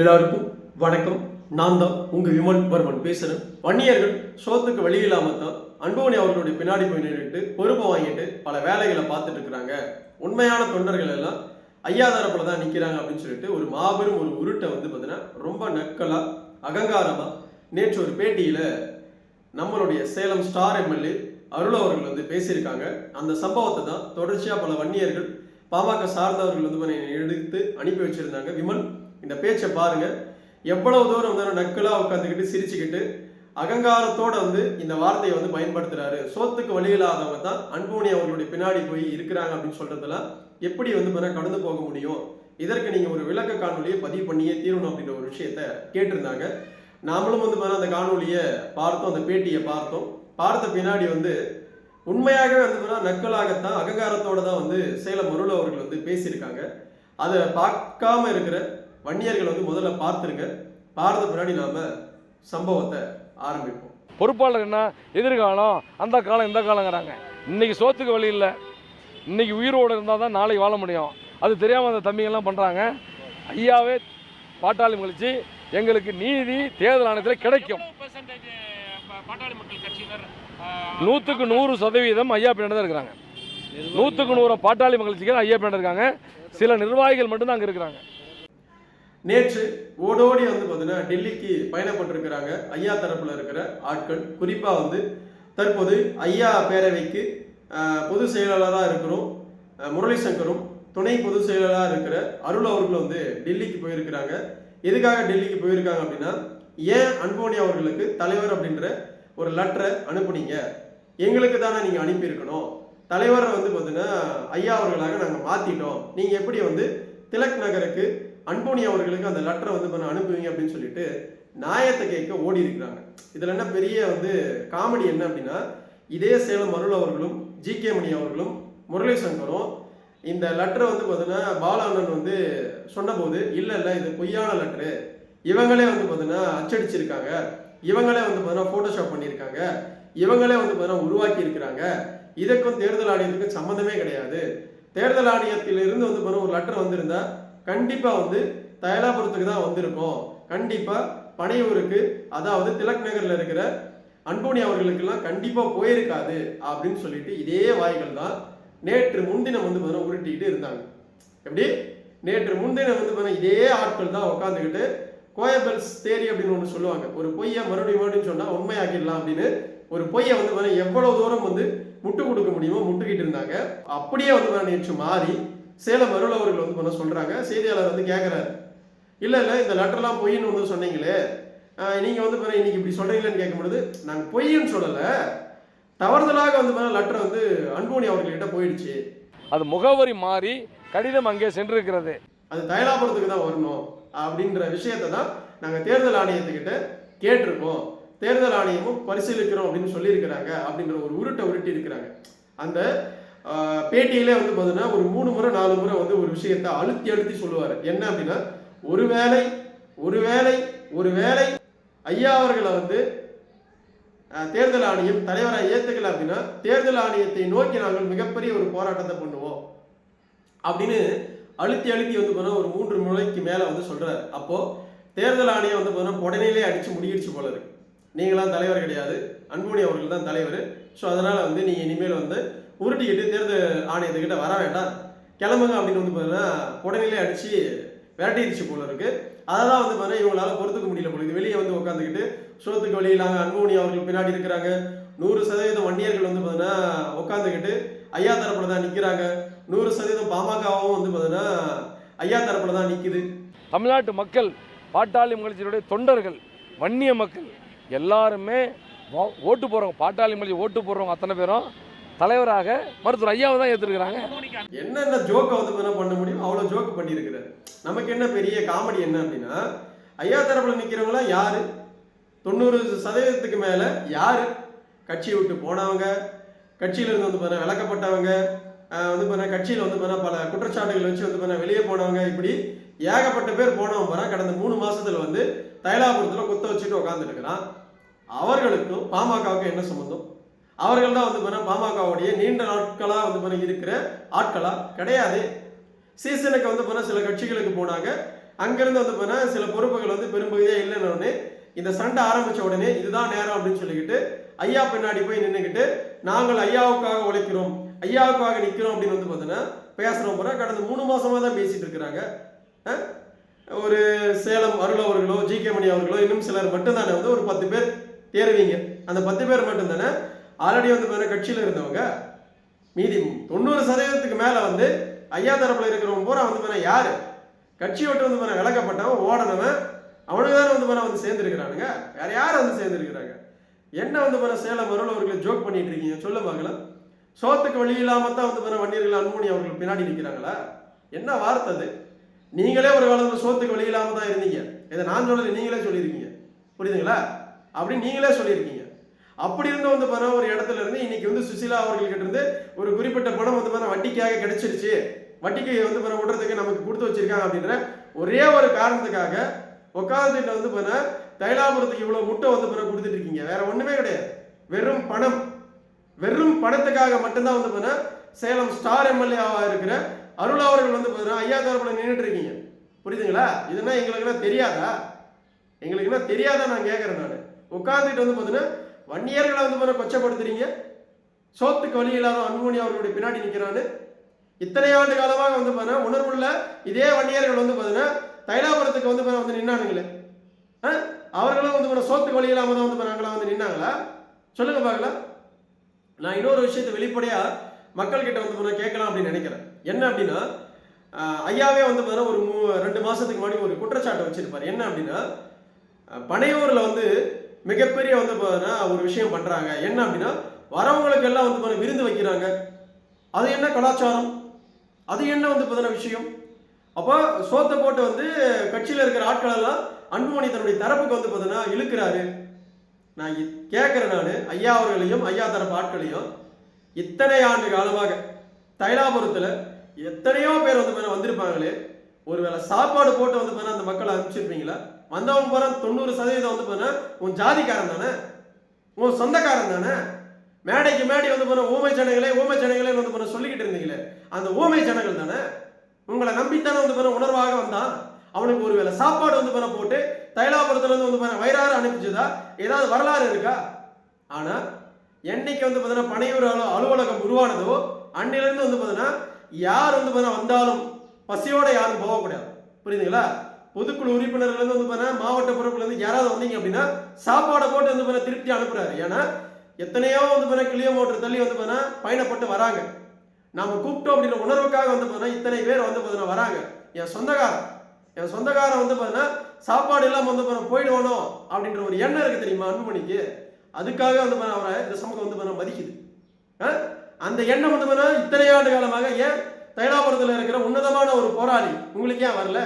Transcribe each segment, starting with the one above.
எல்லாருக்கும் வணக்கம். நான் தான் உங்கள் விமல் வர்மன் பேசுகிறேன் வன்னியர்கள் சோத்துக்கு வழி இல்லாமல் தான் அன்போனி அவர்களுடைய பின்னாடி போய் நின்றுட்டு பொறுப்பை வாங்கிட்டு பல வேலைகளை பார்த்துட்டு இருக்கிறாங்க. உண்மையான தொண்டர்கள் எல்லாம் ஐயா தான் நிற்கிறாங்க அப்படின்னு சொல்லிட்டு ஒரு மாபெரும் ஒரு உருட்டை வந்து பார்த்தீங்கன்னா ரொம்ப நக்கலாக அகங்காரமாக நேற்று ஒரு பேட்டியில் நம்மளுடைய சேலம் ஸ்டார் எம்எல்ஏ அருள் அவர்கள் வந்து பேசியிருக்காங்க. அந்த சம்பவத்தை தான் தொடர்ச்சியாக பல வன்னியர்கள் பாமக சார்ந்தவர்கள் வந்து எடுத்து அனுப்பி வச்சிருந்தாங்க. விமல் இந்த பேச்சை பாருங்க. எவ்வளவு தூரம் வந்து நக்கலா உட்காந்துக்கிட்டு சிரிச்சுக்கிட்டு அகங்காரத்தோட வந்து இந்த வார்த்தையை வந்து பயன்படுத்துறாரு. சோத்துக்கு வழி இல்லாதவங்க தான் அன்புமணி அவர்களுடைய பின்னாடி போய் இருக்கிறாங்க அப்படின்னு சொல்கிறதெல்லாம் எப்படி வந்து பண்ண கடந்து போக முடியும்? இதற்கு நீங்க ஒரு விளக்க காணொலியை பதிவு பண்ணியே தீரணும் அப்படின்ற ஒரு விஷயத்த கேட்டிருந்தாங்க. நாமளும் வந்து பார்த்தா அந்த காணொலியை பார்த்தோம் அந்த பேட்டியை பார்த்தோம். பார்த்த பின்னாடி வந்து உண்மையாகவே வந்து பார்த்தா நக்கலாகத்தான் அகங்காரத்தோட தான் வந்து சேலம் அருள் அவர்கள் வந்து பேசியிருக்காங்க. அதை பார்க்காம இருக்கிற வன்னியர்கள் வந்து முதல்ல பார்த்துருங்க. பார்த்த பின்னாடி நாம சம்பவத்தை ஆரம்பிப்போம். பொறுப்பாளர் என்ன? எதிர்காலம் அந்த காலம் இந்த காலங்கிறாங்க. இன்னைக்கு சோத்துக்கு வழி இல்லை. இன்னைக்கு உயிரோடு இருந்தால் தான் நாளைக்கு வாழ முடியும். அது தெரியாமல் அந்த தம்பிங்கெல்லாம் பண்ணுறாங்க ஐயாவே பாட்டாளி கழிச்சு எங்களுக்கு நீதி தேர்தல் ஆணையத்தில் கிடைக்கும். நூற்றுக்கு நூறு சதவீதம் ஐயா பின்னாடி தான் இருக்கிறாங்க. நூற்றுக்கு நூறு பாட்டாளி மகிழ்ச்சிகள் ஐயா பின்னாடி இருக்காங்க. சில நிர்வாகிகள் மட்டும்தான் அங்கே இருக்கிறாங்க. நேற்று ஓடோடி வந்து பார்த்தீங்கன்னா டெல்லிக்கு பயணப்பட்டிருக்கிறாங்க ஐயா தரப்பில் இருக்கிற ஆட்கள். குறிப்பாக வந்து தற்போது ஐயா பேரவைக்கு பொதுச் செயலாளராக இருக்கிறோம் முரளி சங்கரும் துணை பொதுச் செயலாளராக இருக்கிற அருள் அவர்கள் வந்து டெல்லிக்கு போயிருக்கிறாங்க. எதுக்காக டெல்லிக்கு போயிருக்காங்க அப்படின்னா ஏன் அன்போனி அவர்களுக்கு தலைவர் அப்படின்ற ஒரு லெட்டரை அனுப்புனீங்க? எங்களுக்கு தானே நீங்கள் அனுப்பியிருக்கணும். தலைவரை வந்து பார்த்தீங்கன்னா ஐயா அவர்களாக நாங்கள் மாற்றிட்டோம் நீங்கள் எப்படி வந்து திலக் நகருக்கு அன்போனி அவர்களுக்கு அந்த லெட்டரை வந்து பண்ண அனுப்புவீங்க அப்படின்னு சொல்லிட்டு நியாயத்தை கேட்க ஓடி இருக்கிறாங்க. இதில் என்ன பெரிய வந்து காமெடி என்ன அப்படின்னா இதே சேலம் அருள் அவர்களும் ஜி கே மணி அவர்களும் முரளி சங்கரும் இந்த லெட்டரை வந்து பார்த்தீங்கன்னா பாலாண்ணன் வந்து சொன்னபோது இல்லை இல்லை இது பொய்யான லெட்டரு இவங்களே வந்து பார்த்தீங்கன்னா அச்சடிச்சிருக்காங்க. இவங்களே வந்து பார்த்தீங்கன்னா ஃபோட்டோஷாப் பண்ணியிருக்காங்க. இவங்களே வந்து பார்த்தீங்கன்னா உருவாக்கி இருக்கிறாங்க இதுக்கும் தேர்தல் ஆணையத்துக்கும் சம்மந்தமே கிடையாது. தேர்தல் ஆணையத்திலிருந்து வந்து பார்த்தீங்கன்னா ஒரு லெட்டர் வந்திருந்தா கண்டிப்பாக வந்து தயலாபுரத்துக்கு தான் வந்திருக்கோம். கண்டிப்பாக பனையூருக்கு அதாவது திலக் நகரில் இருக்கிற அன்போனி அவர்களுக்கெல்லாம் கண்டிப்பாக போயிருக்காது அப்படின்னு சொல்லிட்டு இதே வாய்கள் தான் நேற்று முன்தினம் வந்து பார்த்தீங்கன்னா உருட்டிட்டு இருந்தாங்க. எப்படி? நேற்று முன்தினம் வந்து பார்த்தீங்கன்னா இதே ஆட்கள் தான் உட்காந்துக்கிட்டு கோயபெல்ஸ் தேரி அப்படின்னு ஒன்று சொல்லுவாங்க. ஒரு பொய்யை மறுபடியும் மறுபடியும் சொன்னால் உண்மையாக்கிடலாம் அப்படின்னு ஒரு பொய்யை வந்து பார்த்தீங்கன்னா எவ்வளவு தூரம் வந்து முட்டு கொடுக்க முடியுமோ முட்டுக்கிட்டு இருந்தாங்க. அப்படியே வந்து பார்த்தீங்கன்னா நேற்று மாறி சேலம் அருள் அவர்கள் வந்து பண்ண சொல்றாங்க? செய்தியாளர் வந்து கேட்குறாரு இல்லை இல்லை இந்த லெட்டர்லாம் பொய்ன்னு வந்து சொன்னீங்களே. ஆஹ் நீங்க வந்து பாருங்க இன்னைக்கு இப்படி சொல்றீங்களேன்னு கேட்கும்பொழுது நாங்கள் பொய்ன்னு சொல்லலை. தவறுதலாக வந்து பாருங்க லெட்டர் வந்து அன்போனி அவர்கள்கிட்ட போயிடுச்சு. அது முகவரி மாறி கடிதம் அங்கே சென்றிருக்கிறது. அது தயலாபுரத்துக்கு தான் வரணும் அப்படின்ற விஷயத்தை தான் நாங்கள் தேர்தல் ஆணையத்துக்கிட்ட கேட்டிருக்கோம். தேர்தல் ஆணையமும் பரிசீலிக்கிறோம் அப்படின்னு சொல்லியிருக்கிறாங்க அப்படின்ற ஒரு உருட்டை உருட்டி இருக்கிறாங்க அந்த பேட்டியிலே வந்து பார்த்தீங்கன்னா ஒரு மூணு முறை நாலு முறை வந்து ஒரு விஷயத்தை அழுத்தி அழுத்தி சொல்லுவார். என்ன அப்படின்னா ஒரு வேலை ஒரு வேலை ஒரு வேலை ஐயா அவர்களை வந்து தேர்தல் ஆணையம் தலைவராக ஏற்றுக்கல அப்படின்னா தேர்தல் ஆணையத்தை நோக்கி நாங்கள் மிகப்பெரிய ஒரு போராட்டத்தை பண்ணுவோம். அப்படின்னு அழுத்தி அழுத்தி வந்து பார்த்தா ஒரு மூன்று முறைக்கு மேலே வந்து சொல்கிறார் அப்போது தேர்தல் ஆணையம் வந்து பார்த்தீங்கன்னா உடனேலே அடித்து முடியிடுச்சு போல இருக்கு. நீங்களாம் தலைவர் கிடையாது. அன்புமணி அவர்கள் தான் தலைவர். ஸோ அதனால் வந்து நீங்கள் இனிமேல் வந்து உருட்டிக்கிட்டு தேர்தல் ஆணையத்துக்கிட்ட வர வேண்டாம். கிளம்புங்க அப்படின்னு வந்து பார்த்தீங்கன்னா உடனே அடிச்சு விரட்டிடுச்சு போல இருக்கு. அதை தான் வந்து பார்த்தீங்கன்னா இவங்களால பொறுத்துக்க முடியல போல இது வெளியே வந்து உட்காந்துக்கிட்டு சோத்துக்கு வெளியிலாங்க அன்புமணி அவர்கள் பின்னாடி இருக்கிறாங்க. நூறு சதவீதம் வன்னியர்கள் வந்து பார்த்தீங்கன்னா உட்காந்துக்கிட்டு ஐயா தரப்புல தான் நிற்கிறாங்க நூறு சதவீதம் பாமகவும் வந்து பார்த்தீங்கன்னா ஐயா தரப்புல தான் நிற்குது தமிழ்நாட்டு மக்கள் பாட்டாளி மகிழ்ச்சியினுடைய தொண்டர்கள் வன்னிய மக்கள் எல்லாருமே ஓட்டு போடுறவங்க பாட்டாளி மகிழ்ச்சி ஓட்டு போடுறவங்க அத்தனை பேரும் தலைவராக மருத்துவர் ஐயாவை தான் ஏற்றுருக்கிறாங்க என்னென்ன ஜோக்கை வந்து என்ன பண்ண முடியும்? அவ்வளோ ஜோக் பண்ணியிருக்கிறார். நமக்கு என்ன பெரிய காமெடி என்ன அப்படின்னா ஐயா தரப்புல நிற்கிறவங்களாம் யாரு? தொண்ணூறு சதவீதத்துக்கு மேலே யாரு? கட்சியை விட்டு போனவங்க கட்சியில இருந்து வந்து பார்த்தா விளக்கப்பட்டவங்க வந்து பார்த்தா கட்சியில் வந்து பார்த்தா பல குற்றச்சாட்டுகள் வச்சு வந்து பார்த்தா வெளியே போனவங்க இப்படி ஏகப்பட்ட பேர் போனவங்க பாரா கடந்த மூணு மாசத்துல வந்து தைலாபுரத்தில் குத்த வச்சுட்டு உட்காந்துருக்கிறான் அவர்களுக்கும் பாமகவுக்கும் என்ன சம்மந்தம் அவர்கள் தான் வந்து பார்த்தா பாமகவுடைய நீண்ட நாட்களாக வந்து பார்த்தா இருக்கிற ஆட்களா? கிடையாது. சீசனுக்கு வந்து பார்த்தீங்கன்னா சில கட்சிகளுக்கு போனாங்க. அங்கிருந்து வந்து பார்த்தீங்கன்னா சில பொறுப்புகள் வந்து பெரும்பகுதியே இல்லைன்னு இந்த சண்டை ஆரம்பிச்ச உடனே இதுதான் நேரம் அப்படின்னு சொல்லிக்கிட்டு ஐயா பின்னாடி போய் நின்றுக்கிட்டு நாங்கள் ஐயாவுக்காக உழைக்கிறோம் ஐயாவுக்காக நிற்கிறோம் அப்படின்னு வந்து பார்த்தீங்கன்னா பேசுகிறோம் போனால் கடந்த மூணு மாசமா தான் பேசிட்டு இருக்கிறாங்க. ஒரு சேலம் அருள் அவர்களோ ஜி கே மணி அவர்களோ இன்னும் சிலர் மட்டும்தானே வந்து ஒரு பத்து பேர் தேர்வீங்க. அந்த பத்து பேர் மட்டும்தானே ஆல்ரெடி வந்து பார்த்தீங்கன்னா கட்சியில் இருந்தவங்க மீதி தொண்ணூறு சதவீதத்துக்கு மேலே வந்து ஐயா தரப்பில் இருக்கிறவங்க பூரா வந்து பார்த்தா யார்? கட்சி விட்டு வந்து பார்த்தா விளக்கப்பட்டவன் ஓடனவன் அவனுக்கு தானே வந்து பார்த்தா வந்து சேர்ந்துருக்கிறானுங்க. வேற யார் வந்து சேர்ந்துருக்கிறாங்க? என்ன வந்து பார்த்தா சேலம் அருள் அவர்களை ஜோக் பண்ணிட்டு இருக்கீங்க? சொல்ல பார்க்கலாம் சோத்துக்கு வழி இல்லாமல் தான் வந்து பார்த்தா வண்டியர்கள் அன்புமணி அவர்கள் பின்னாடி நிற்கிறாங்களா என்ன வார்த்தை அது? நீங்களே ஒரு காலத்தில் சோத்துக்கு வழி இல்லாமல் தான் இருந்தீங்க. இதை நான் சொல்லலை நீங்களே சொல்லியிருக்கீங்க. புரியுதுங்களா? அப்படி நீங்களே சொல்லியிருக்கீங்க. அப்படி இருந்து வந்து பாருங்க ஒரு இடத்துல இருந்து இன்னைக்கு வந்து சுசிலா அவர்கள்கிட்ட இருந்து ஒரு குறிப்பிட்ட பணம் வந்து பாருங்க வட்டிக்காக கிடைச்சிருச்சு. வட்டிக்கு வந்து பாருங்க விடுறதுக்கு நமக்கு கொடுத்து வச்சிருக்காங்க அப்படின்ற ஒரே ஒரு காரணத்துக்காக உட்காந்துட்டு வந்து பாருங்க தைலாபுரத்துக்கு இவ்வளவு முட்டை வந்து பிறகு கொடுத்துட்டு இருக்கீங்க. வேற ஒண்ணுமே கிடையாது. வெறும் பணம். வெறும் பணத்துக்காக மட்டும்தான் வந்து பார்த்தா சேலம் ஸ்டார் எம்எல்ஏவா இருக்கிற அருள் அவர்கள் வந்து பார்த்தீங்கன்னா ஐயா தரப்புல நின்றுட்டு இருக்கீங்க. புரியுதுங்களா? இதுனா எங்களுக்குலாம் தெரியாதா? எங்களுக்குலாம் தெரியாதா நான் கேட்குறேன் நான். உட்காந்துட்டு வந்து பார்த்தீங்கன்னா வன்னியர்களை வந்து பார்த்தா கொச்சப்படுத்துறீங்க. சோத்துக்கு வழி இல்லாத அன்புமணி அவர்களுடைய பின்னாடி நிற்கிறான்னு இத்தனை ஆண்டு காலமாக வந்து பார்த்தீங்கன்னா உணர்வுள்ள இதே வன்னியர்கள் வந்து பார்த்தீங்கன்னா தைலாபுரத்துக்கு வந்து பார்த்தா வந்து நின்னானுங்களே. ஆ? அவர்களும் வந்து பார்த்தா சோத்துக்கு வழி இல்லாம தான் வந்து பார்த்தா வந்து நின்னாங்களா? சொல்லுங்க பார்க்கலாம். நான் இன்னொரு விஷயத்தை வெளிப்படையா மக்கள்கிட்ட வந்து பார்த்தா கேட்கலாம் அப்படின்னு நினைக்கிறேன். என்ன அப்படின்னா ஐயாவே வந்து பார்த்தா ஒரு மூ ரெண்டு மாசத்துக்கு முன்னாடி ஒரு குற்றச்சாட்டை வச்சிருப்பாரு. என்ன அப்படின்னா அஹ், பனையூர்ல வந்து மிகப்பெரிய வந்து பார்த்தீங்கன்னா ஒரு விஷயம் பண்றாங்க. என்ன அப்படின்னா வரவங்களுக்கு எல்லாம் வந்து பார்த்தா விருந்து வைக்கிறாங்க. அது என்ன கலாச்சாரம்? அது என்ன வந்து பார்த்தீங்கன்னா விஷயம்? அப்போ சோத்தை போட்டு வந்து கட்சியில் இருக்கிற ஆட்கள் எல்லாம் அன்புமணி தன்னுடைய தரப்புக்கு வந்து பார்த்தீங்கன்னா இழுக்கிறாரு. நான் கேட்குறேன் நான். ஐயா அவர்களையும் ஐயா தரப்பு ஆட்களையும் இத்தனை ஆண்டு காலமாக தைலாபுரத்தில் எத்தனையோ பேர் வந்து பார்த்தீங்கன்னா வந்திருப்பாங்களே. ஒருவேளை சாப்பாடு போட்டு வந்து பார்த்தீங்கன்னா அந்த மக்களை அனுப்பிச்சிருப்பீங்களா? வந்தவன் போகிற தொண்ணூறு சதவீதம் வந்து பார்த்தீங்கன்னா உன் ஜாதிக்காரன் தானே? உன் சொந்தக்காரன் தானே? மேடைக்கு மேடை வந்து போன ஊமை ஜனங்களே ஊமை ஜனங்களே வந்து போன சொல்லிக்கிட்டு இருந்தீங்களே அந்த ஊமை ஜனங்கள் தானே? உங்களை நம்பித்தானே வந்து போன உணர்வாக வந்தான். அவனுக்கு ஒருவேளை சாப்பாடு வந்து போன போட்டு தைலாபுரத்துல இருந்து வந்து போன வயிறாறு அனுப்பிச்சதா? ஏதாவது வரலாறு இருக்கா? ஆனா என்னைக்கு வந்து பார்த்தீங்கன்னா பனையூர் அலு அலுவலகம் உருவானதோ அன்னிலிருந்து வந்து பார்த்தீங்கன்னா யார் வந்து பார்த்தீங்கன்னா வந்தாலும் பசியோட யாரும் போகக்கூடாது. புரியுதுங்களா? பொதுக்குழு உறுப்பினர்கள் வந்து பார்த்தீங்கன்னா மாவட்ட பொறுப்புல இருந்து யாராவது வந்தீங்க அப்படின்னா சாப்பாடை போட்டு வந்து பார்த்தீங்கன்னா திருப்தி அனுப்புறாரு ஏன்னா எத்தனையோ வந்து பார்த்தீங்கன்னா கிலோமீட்டர் தள்ளி வந்து பார்த்தீங்கன்னா பயணப்பட்டு வராங்க நாம கூப்பிட்டோம் அப்படின்ற உணர்வுக்காக வந்து பார்த்தீங்கன்னா இத்தனை பேர் வந்து பார்த்தீங்கன்னா வராங்க என் சொந்தக்காரன் என் சொந்தக்காரன் வந்து பார்த்தீங்கன்னா சாப்பாடு இல்லாமல் வந்து பார்த்தீங்கன்னா போயிடுவானோ அப்படின்ற ஒரு எண்ணம் இருக்கு தெரியுமா அன்புமணிக்கு அதுக்காக வந்து பார்த்தீங்கன்னா அவரை இந்த சமூகம் வந்து பார்த்தீங்கன்னா மதிக்குது ஆ? அந்த எண்ணம் வந்து பார்த்தீங்கன்னா இத்தனை ஆண்டு காலமாக ஏன் தைலாபுரத்தில் இருக்கிற உன்னதமான ஒரு போராளி உங்களுக்கு ஏன் வரல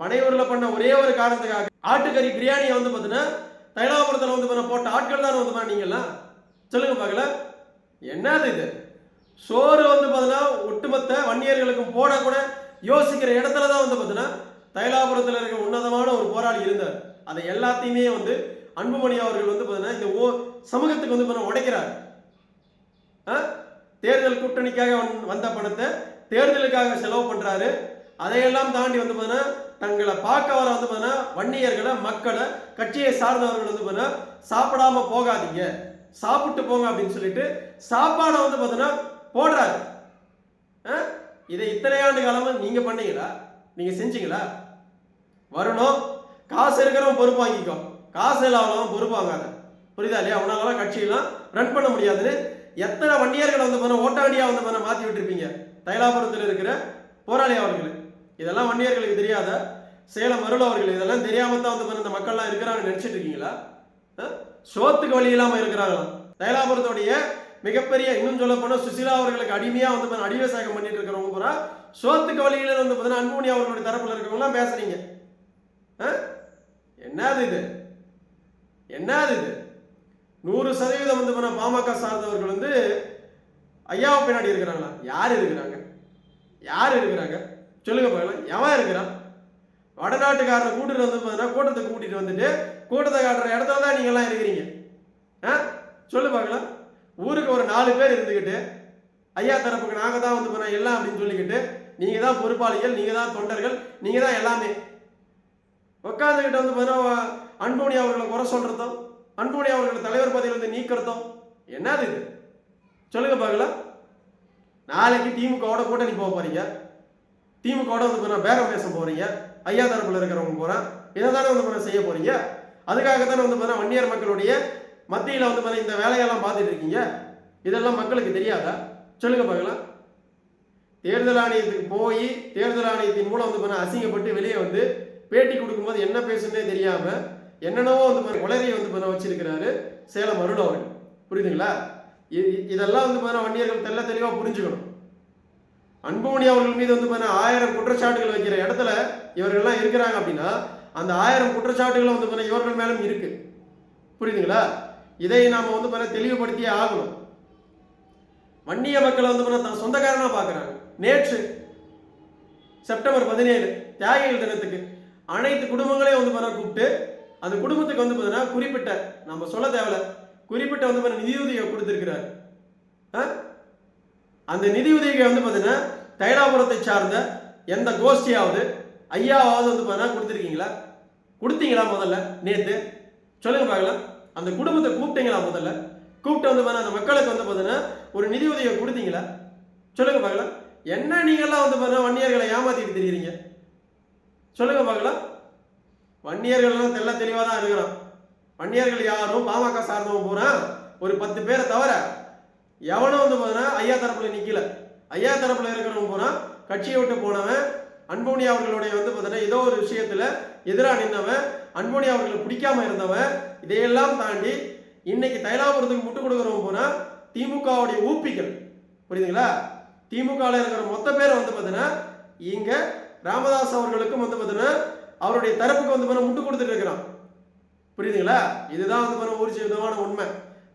பனையூரில் பண்ண ஒரே ஒரு காரணத்துக்காக ஆட்டுக்கறி பிரியாணியை வந்து பார்த்தீங்கன்னா தைலாபுரத்தில் வந்து பார்த்தீங்கன்னா போட்ட ஆட்கள் தான் வந்து பார்த்தீங்கன்னா நீங்கள்லாம் சொல்லுங்க பார்க்கல. என்னது இது? சோறு வந்து பார்த்தீங்கன்னா ஒட்டுமொத்த வன்னியர்களுக்கும் போட கூட யோசிக்கிற இடத்துல தான் வந்து பார்த்தீங்கன்னா தைலாபுரத்தில் இருக்க உன்னதமான ஒரு போராளி இருந்தார். அதை எல்லாத்தையுமே வந்து அன்புமணி அவர்கள் வந்து பார்த்தீங்கன்னா இந்த ஓ சமூகத்துக்கு வந்து பார்த்தீங்கன்னா உடைக்கிறார். ஆ? தேர்தல் கூட்டணிக்காக வந்- வந்த பணத்தை தேர்தலுக்காக செலவு பண்ணுறாரு அதையெல்லாம் தாண்டி வந்து பார்த்தீங்கன்னா தங்களை பார்க்க வர வந்து பார்த்தீங்கன்னா வன்னியர்களை மக்களை கட்சியை சார்ந்தவர்கள் வந்து பார்த்தீங்கன்னா சாப்பிடாம போகாதீங்க. சாப்பிட்டு போங்க அப்படின்னு சொல்லிட்டு சாப்பாடை வந்து பார்த்தீங்கன்னா போடுறாரு. ஆ? இதை இத்தனை ஆண்டு காலமாக நீங்க பண்ணீங்களா? நீங்க செஞ்சீங்களா? வரணும். காசு இருக்கிறவன் பொறுப்பு வாங்கிக்கோ. காசு இல்லாதவன் பொறுப்பு வாங்காத. புரியுதா இல்லையா? உன்னாலலாம் கட்சியெல்லாம் ரன் பண்ண முடியாதுன்னு எத்தனை வண்டியர்களை வந்து பண்ண ஓட்டாண்டியா வந்து பண்ண மாத்தி விட்டுருப்பீங்க. தைலாபுரத்தில் இருக்கிற போராளி அவர்களை. இதெல்லாம் தெரியாத சேலம் அருள் அவர்கள் இதெல்லாம் தெரியாம தான் வந்து பண்ண இந்த மக்கள்லாம் இருக்கிறாங்கன்னு நினைச்சிட்டு இருக்கீங்களா? சோத்துக்கு வழி இல்லாம இருக்கிறாங்களாம் தைலாபுரத்துடைய மிகப்பெரிய இன்னும் சொல்ல போனால் சுசிலா அவர்களுக்கு அடிமையா வந்து பண்ண அடிவசாயம் பண்ணிட்டு இருக்கிறவங்க பூரா சோத்துக்கு வழியில வந்து பார்த்தீங்கன்னா அன்புமணி அவர்களுடைய தரப்பில் இருக்கிறவங்களாம் பேசுறீங்க. என்னது இது? என்னது இது? நூறு சதவீதம் வந்து பண்ண பாமக சார்ந்தவர்கள் வந்து ஐயாவை பின்னாடி இருக்கிறாங்களா? யார் இருக்கிறாங்க? யார் இருக்கிறாங்க? சொல்லுங்க பார்க்கலாம் எவன் இருக்கிறான்? வடநாட்டுக்காரனை கூட்டிட்டு வந்து பார்த்தீங்கன்னா கூட்டத்தை கூட்டிட்டு வந்துட்டு கூட்டத்தை காட்டுற இடத்துல தான் நீங்கள்லாம் இருக்கிறீங்க. ஆ? சொல்லு பார்க்கலாம் ஊருக்கு ஒரு நாலு பேர் இருந்துக்கிட்டு ஐயா தரப்புக்கு நாங்கள் தான் வந்து பண்ண எல்லாம் அப்படின்னு சொல்லிக்கிட்டு நீங்க தான் பொறுப்பாளிகள் நீங்க தான் தொண்டர்கள் நீங்க தான் எல்லாமே. உட்காந்துக்கிட்ட வந்து பார்த்தீங்கன்னா அன்போனி அவர்களை குறை சொல்கிறதும் அன்போனி அவர்களை தலைவர் பதவியிலிருந்து நீக்கிறதும் என்னது இது? சொல்லுங்க பார்க்கலாம் நாளைக்கு திமுகவோட கூட்டணி போக போறீங்க. திமுகவோட வந்து பார்த்தீங்கன்னா பேரம் பேச போகிறீங்க ஐயா தரப்பில் இருக்கிறவங்க போகிறேன் இதை தானே வந்து பார்த்தீங்கன்னா செய்ய போகிறீங்க அதுக்காக தானே வந்து பார்த்தீங்கன்னா வன்னியர் மக்களுடைய மத்தியில் வந்து பார்த்தீங்கன்னா இந்த வேலையெல்லாம் பார்த்துட்டு இருக்கீங்க? இதெல்லாம் மக்களுக்கு தெரியாதா? சொல்லுங்க பார்க்கலாம். தேர்தல் ஆணையத்துக்கு போய் தேர்தல் ஆணையத்தின் மூலம் வந்து பார்த்தீங்கன்னா அசிங்கப்பட்டு வெளியே வந்து பேட்டி கொடுக்கும்போது என்ன பேசுன்னே தெரியாமல் என்னென்னவோ வந்து பாருங்க, உளறிய வந்து பண்ண வச்சிருக்கிறாரு சேலம் அருள் அவர்கள். புரியுதுங்களா? இதெல்லாம் வந்து பார்த்தீங்கன்னா வன்னியர்கள் தெல்ல தெளிவாக புரிஞ்சுக்கணும். அன்புமணி அவர்கள் மீது வந்து பார்த்தீங்கன்னா ஆயிரம் குற்றச்சாட்டுகள் வைக்கிற இடத்துல இவர்கள்லாம் இருக்கிறாங்க அப்படின்னா அந்த ஆயிரம் குற்றச்சாட்டுகளும் வந்து பார்த்தீங்கன்னா இவர்கள் மேலும் இருக்கு. புரியுதுங்களா? இதை நாம வந்து பாருங்க தெளிவுபடுத்தியே ஆகணும். வன்னிய மக்களை வந்து பாருங்க தன் சொந்தக்காரனா பார்க்கறாங்க நேற்று செப்டம்பர் பதினேழு தியாகிகள் தினத்துக்கு அனைத்து குடும்பங்களையும் வந்து பாருங்க கூப்பிட்டு அந்த குடும்பத்துக்கு வந்து பார்த்தீங்கன்னா குறிப்பிட்ட நம்ம சொல்ல தேவையில்ல குறிப்பிட்ட வந்து பார்த்தீங்கன்னா நிதியுதவியை கொடுத்துருக்கிறார். அந்த நிதியுதவியை வந்து பார்த்தீங்கன்னா தைலாபுரத்தை சார்ந்த எந்த கோஷ்டியாவது ஐயாவாவது வந்து பார்த்தீங்கன்னா கொடுத்துருக்கீங்களா? கொடுத்தீங்களா முதல்ல? நேற்று சொல்லுங்க பார்க்கலாம். அந்த குடும்பத்தை கூப்பிட்டீங்களா முதல்ல? கூப்பிட்டு வந்து பார்த்தீங்கன்னா அந்த மக்களுக்கு வந்து பார்த்தீங்கன்னா ஒரு நிதி உதவியை கொடுத்தீங்களா? சொல்லுங்க பார்க்கலாம். என்ன நீங்கள்லாம் வந்து பார்த்தீங்கன்னா வன்னியர்களை ஏமாத்திட்டு தெரியுறீங்க? சொல்லுங்க பார்க்கலாம். வன்னியர்கள்லாம் தெல்ல தெளிவாக தான் இருக்கிறோம். வன்னியர்கள் யாரும் பாமக சார்ந்தவன் போறான் ஒரு பத்து பேரை தவிர எவனும் வந்து பார்த்தீங்கன்னா ஐயா தரப்புல நிற்கல ஐயா தரப்புல இருக்கிறவங்க போறான் கட்சியை விட்டு போனவன் அன்போனி அவர்களுடைய வந்து பார்த்தீங்கன்னா ஏதோ ஒரு விஷயத்துல எதிராக நின்றவன் அன்போனி அவர்களை பிடிக்காம இருந்தவன் இதையெல்லாம் தாண்டி இன்னைக்கு தைலாபுரத்துக்கு முட்டு கொடுக்குறவங்க போனா திமுகவுடைய ஊப்பிகள். புரியுதுங்களா? திமுகவில் இருக்கிற மொத்த பேரை வந்து பார்த்தீங்கன்னா இங்கே ராமதாஸ் அவர்களுக்கும் வந்து பார்த்தீங்கன்னா அவருடைய தரப்புக்கு வந்து பார்த்தீங்கன்னா முட்டு கொடுத்துட்டு இருக்கிறான். புரியுதுங்களா? இதுதான் வந்து பார்த்தீங்கன்னா ஒரு விதமான உண்மை.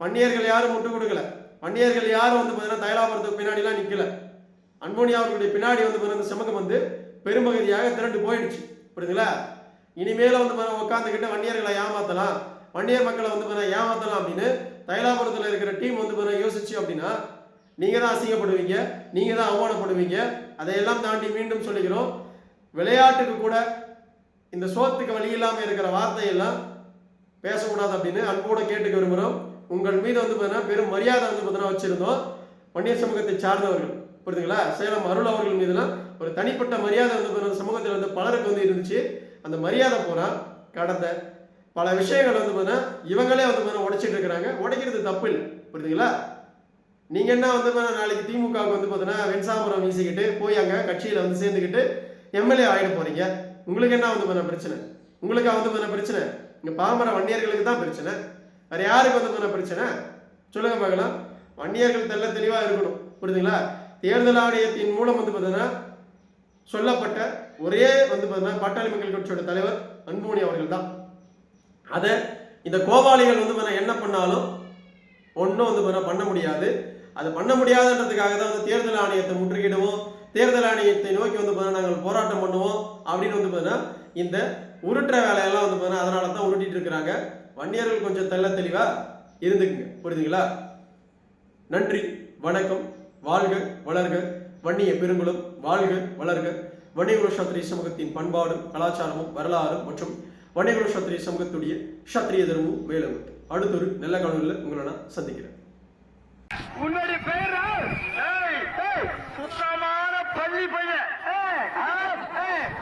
வன்னியர்கள் யாரும் முட்டு கொடுக்கல. வன்னியர்கள் யாரும் வந்து பார்த்தீங்கன்னா தைலாபுரத்துக்கு பின்னாடிலாம் நிற்கல அன்போனியா அவர்களுடைய பின்னாடி வந்து பார்த்தீங்கன்னா இந்த வந்து பெரும்பகுதியாக திரண்டு போயிடுச்சு. புரியுதுங்களா? இனிமேல வந்து உட்காந்துக்கிட்டு வன்னியர்களை ஏமாத்தலாம். வன்னியர் மக்களை வந்து பார்த்தீங்கன்னா ஏமாத்தலாம் அப்படின்னு தைலாபுரத்தில் இருக்கிற டீம் வந்து பார்த்தீங்கன்னா யோசிச்சு அப்படின்னா நீங்க தான் அசிங்கப்படுவீங்க நீங்க தான் அவமானப்படுவீங்க. அதையெல்லாம் தாண்டி மீண்டும் சொல்லிக்கிறோம் விளையாட்டுக்கு கூட இந்த சோத்துக்கு வழி இல்லாமல் இருக்கிற வார்த்தையெல்லாம் பேசக்கூடாது அப்படின்னு அன்போட கேட்டுக்க விரும்புகிறோம். உங்கள் மீது வந்து பார்த்தீங்கன்னா பெரும் மரியாதை வந்து பார்த்தீங்கன்னா வச்சிருந்தோம். வன்னியர் சமூகத்தை சார்ந்தவர்கள். புரியுதுங்களா? சேலம் அருள் அவர்கள் மீதுலாம் ஒரு தனிப்பட்ட மரியாதை வந்து சமூகத்தில் வந்து பலருக்கு வந்து இருந்துச்சு. அந்த மரியாதை போனால் கடந்த பல விஷயங்கள் வந்து பார்த்தீங்கன்னா இவங்களே வந்து பார்த்தீங்கன்னா உடைச்சிட்டு இருக்கிறாங்க. உடைக்கிறது தப்பு இல்லை. புரியுதுங்களா? நீங்கள் என்ன வந்து பார்த்தீங்கன்னா நாளைக்கு திமுகவுக்கு வந்து பார்த்தீங்கன்னா வெண்சாபுரம் வீசிக்கிட்டு போய் அங்கே கட்சியில் வந்து சேர்ந்துக்கிட்டு எம்எல்ஏ ஆகிட போகிறீங்க உங்களுக்கு என்ன வந்து பார்த்தீங்கன்னா பிரச்சனை? உங்களுக்கு வந்து பார்த்தீங்கன்னா பிரச்சனை? இங்கே பாமர வன்னியர்களுக்கு தான் பிரச்சனை. வேறு யாருக்கு வந்து பார்த்தீங்கன்னா பிரச்சனை? சொல்லுங்க பார்க்கலாம். வன்னியர்கள் தெல்ல தெளிவாக இருக்கணும். புரியுதுங்களா? தேர்தல் ஆணையத்தின் மூலம் வந்து பார்த்தீங்கன்னா சொல்லப்பட்ட ஒரே வந்து பார்த்தீங்கன்னா பாட்டாளி மக்கள் கட்சியோட தலைவர் அன்புமணி அவர்கள் தான் அதை இந்த கோபாளிகள் வந்து பார்த்தீங்கன்னா என்ன பண்ணாலும் ஒன்றும் வந்து பார்த்தீங்கன்னா பண்ண முடியாது. அது பண்ண முடியாதுன்றதுக்காக தான் வந்து தேர்தல் ஆணையத்தை முற்றுகிடுவோம் தேர்தல் ஆணையத்தை நோக்கி வந்து பார்த்தீங்கன்னா நாங்கள் போராட்டம் பண்ணுவோம் அப்படின்னு வந்து பார்த்தீங்கன்னா இந்த உருட்டுற வேலையெல்லாம் வந்து பார்த்தீங்கன்னா அதனால தான் உருட்டிட்டு இருக்கிறாங்க. வன்னியர்கள் கொஞ்சம் தெள்ள தெளிவா இருந்துக்குங்க. புரியுதுங்களா? நன்றி. வணக்கம். வாழ்க வளர்க. வன்னிய பெருங்குளம் வாழ்க வளர்க. வன்னியகுல சத்திரிய சமூகத்தின் பண்பாடும் கலாச்சாரமும் வரலாறும் மற்றும் வன்னியகுல சத்திரிய சமூகத்துடைய சத்திரிய தர்மமும் மேலும் அடுத்தொரு நல்ல காணொலியில் உங்களை நான் சந்திக்கிறேன். உன்னுடைய சுத்தமான பள்ளி பையன்.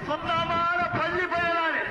சுத்தமான பள்ளி பையன்